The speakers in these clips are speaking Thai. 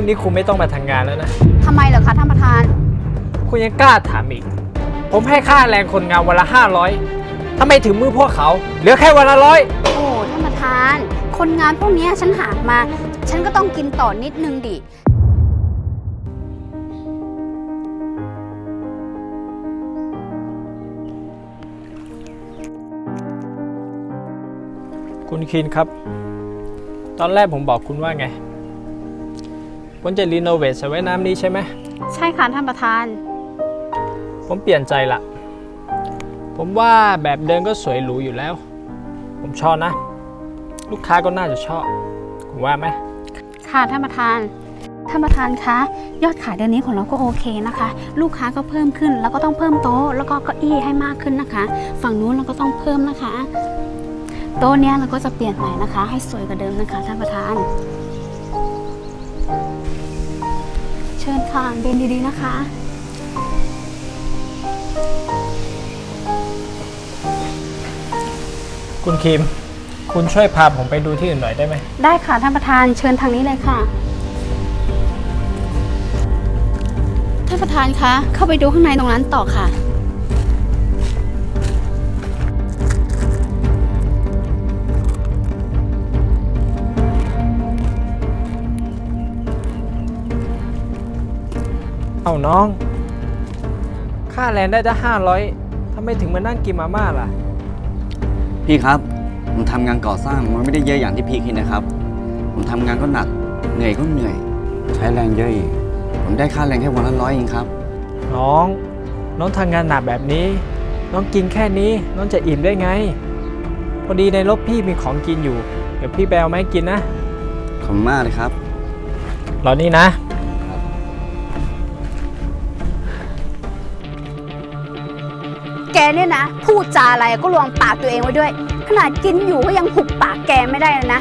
รุ่งนี้คุณไม่ต้องมาทำงานแล้วนะ ทำไมเหรอคะท่านประธาน คุณยังกล้าถามอีก ผมให้ค่าแรงคนงานวันละ 500ทำไมถึงมือพวกเขา เหลือแค่วันละร้อย โอ้ท่านประธาน คนงานพวกเนี้ยฉันหามา ฉันก็ต้องกินต่อนิดนึงดิ คุณคินครับ ตอนแรกผมบอกคุณว่าไง คุณจะรีโนเวทสระว่ายน้ำนี้ใช่ไหม ใช่ค่ะท่านประธาน ผมเปลี่ยนใจละ ผมว่าแบบเดิมก็สวยหรูอยู่แล้ว ผมชอบนะ ลูกค้าก็น่าจะชอบคุณว่าไหม ค่ะท่านประธาน ท่านประธานคะ ยอดขายเดือนนี้ของเราก็โอเคนะคะ ลูกค้าก็เพิ่มขึ้น แล้วก็ต้องเพิ่มโต๊ะ แล้วก็เก้าอี้ให้มากขึ้นนะคะ ฝั่งนู้นเราก็ต้องเพิ่มนะคะ โต๊ะเนี้ยเราก็จะเปลี่ยนใหม่นะคะ ให้สวยกว่าเดิมนะคะท่านประธาน เชิญค่ะเดินดีๆนะคะ คุณคิม คุณช่วยพาผมไปดูที่อื่นหน่อยได้ไหม ได้ค่ะท่านประธานเชิญทางนี้เลยค่ะ ท่านประธานคะเข้าไปดูข้างในตรงนั้นต่อค่ะ เอาน้อง ค่าแรงได้จะห้าร้อยทำไมถึงมานั่งกินมาม่าล่ะ พี่ครับ ผมทำงานก่อสร้างมันไม่ได้เยอะอย่างที่พี่คิดนะครับ ผมทำงานก็หนัก เหนื่อยก็เหนื่อย ใช้แรงเยอะอีก ผมได้ค่าแรงแค่วันละร้อยเองครับ น้อง น้องทำงานหนักแบบนี้ น้องกินแค่นี้ น้องจะอิ่มได้ไง พอดีในรถพี่มีของกินอยู่ เดี๋ยวพี่แบลมาให้กินนะ ขอบคุณมากเลยครับ รอนี่นะ แกเนี่ยนะ พูดจาอะไรก็ลวงปากตัวเองไว้ด้วย ขนาดกินอยู่ก็ยังหุบปากแกไม่ได้เลยนะ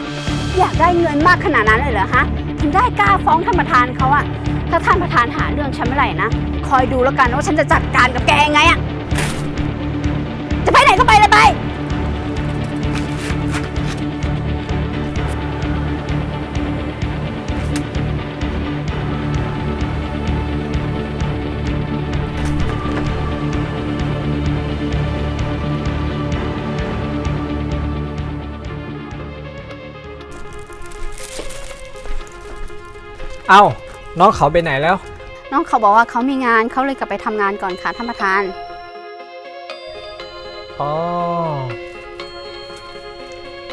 อยากได้เงินมากขนาดนั้นเลยเหรอฮะถึงได้กล้าฟ้องท่านประธานเขาอะถ้าท่านประธานหาเรื่องฉันเมื่อไหร่นะ คอยดูแล้วกันว่าฉันจะจัดการกับแกยังไงอะ เอ้าน้องเขาไปไหนแล้ว น้องเขาบอกว่าเขามีงานเขาเลยกลับไปทำงานก่อนค่ะท่านประธาน อ๋อ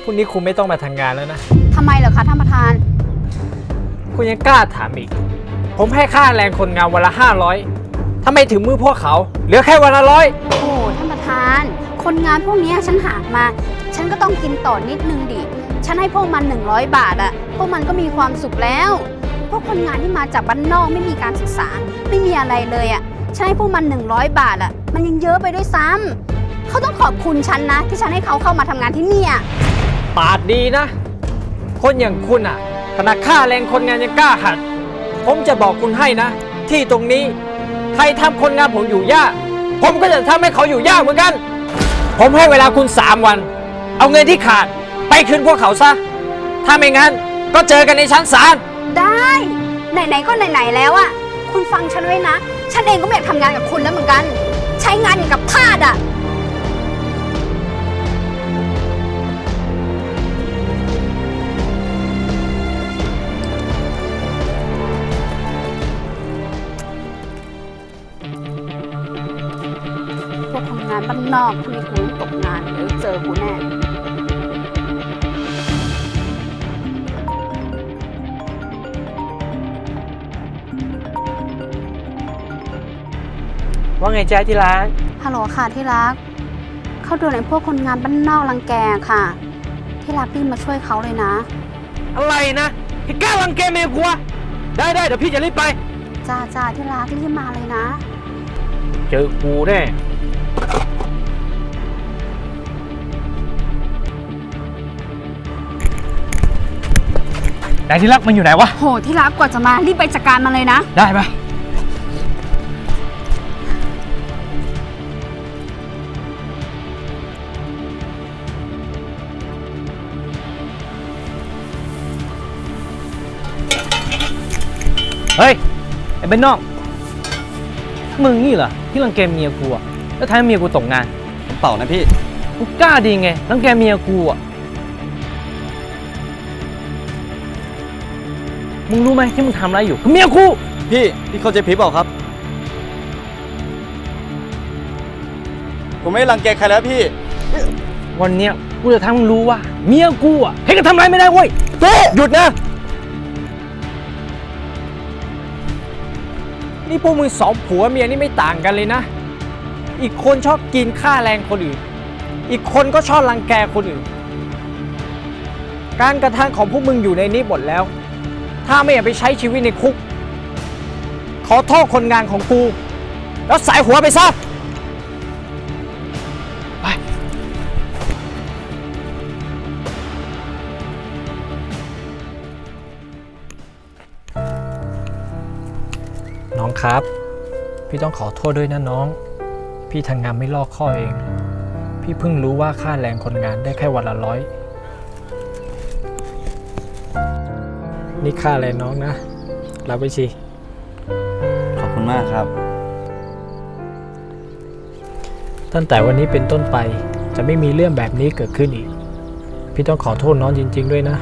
พรุ่งนี้คุณไม่ต้องมาทำงานแล้วนะ ทำไมเหรอคะท่านประธาน คุณยังกล้าถามอีก ผมให้ค่าแรงคนงานวันละ 500ทำไมถึงมือพวกเขา เหลือแค่วันละร้อย โอ้โหท่านประธาน คนงานพวกเนี้ยฉันหามา ฉันก็ต้องกินต่อนิดนึงดิ ฉันให้พวกมัน 100 บาทอะพวกมันก็มีความสุขแล้ว พวกคนงานที่มาจากบ้านนอกไม่มีการศึกษา ไม่มีอะไรเลยอะฉันให้พวกมัน 100 บาทอะมันยังเยอะไปด้วยซ้ำเขาต้องขอบคุณฉันนะ ที่ฉันให้เขาเข้ามาทำงานที่เนี่ยปาดดีนะ คนอย่างคุณอะขนาดค่าแรงคนงานยังกล้าหักผมจะบอกคุณให้นะ ที่ตรงนี้ใครทำคนงานผมอยู่ยากผมก็จะทำให้เขาอยู่ยากเหมือนกัน ผมให้เวลาคุณ 3 วัน เอาเงินที่ขาดไปคืนพวกเขาซะ ถ้าไม่งั้นก็เจอกันในชั้นศาล ได้ ไหนๆก็ไหนๆแล้วอะคุณฟังฉันไว้นะ ฉันเองก็ไม่อยากทำงานกับคุณแล้วเหมือนกัน ใช้งานอย่างกับทาสอะพวกทำงานบ้านนอกทำให้กูตกงานเดี๋ยเจอกูแน่ ว่าไงจ๊ะที่รักฮัลโหลค่ะที่รัก เขาโดนไอ้พวกคนงานบ้านนอกรังแกค่ะ ที่รักรีบมาช่วยเขาเลยนะ อะไรนะพี่กล้ารังแกเมียกูวะได้ได้เดี๋ยวพี่จะรีบไป จ้าจ้าที่รักรีบมาเลยนะ เจอกูแน่ไหนที่รักมันอยู่ไหนวะ โหที่รักกว่าจะมารีบไปจัดการมันเลยนะ ได้ปะ เฮ้ย ไอ้เป็นนอก มึงนี่เหรอที่รังแกเมียกูอะแล้วทำให้เมียกูตกงานผมเปล่านะพี่มึงกล้าดีไงรังแกเมียกูอะมึงรู้ไหมที่มึงทำอะไรอยู่คือเมียกู พี่ พี่เข้าใจผิดเปล่าครับ ผมไม่ได้รังแกใครแล้วพี่ วันเนี้ยกูจะทำให้มึงรู้ว่า เมียกูอะเฮ้ยก็ทำอะไรไม่ได้เว้ยหยุดนะ นี่พวกมึงสองผัวเมียนี่ไม่ต่างกันเลยนะ อีกคนชอบกินค่าแรงคนอื่น อีกคนก็ชอบรังแกคนอื่น การกระทำของพวกมึงอยู่ในนี้หมดแล้ว ถ้าไม่อยากไปใช้ชีวิตในคุก ขอโทษคนงานของกู แล้วสายหัวไปซะ ครับ พี่ต้องขอโทษด้วยนะน้อง พี่ทำงานไม่ลอกข้อเอง พี่เพิ่งรู้ว่าค่าแรงคนงานได้แค่วันละร้อย นี่ค่าแรงน้องนะ รับไปสิขอบคุณมากครับ ตั้งแต่วันนี้เป็นต้นไปจะไม่มีเรื่องแบบนี้เกิดขึ้นอีก พี่ต้องขอโทษน้องจริง ๆ ด้วยนะ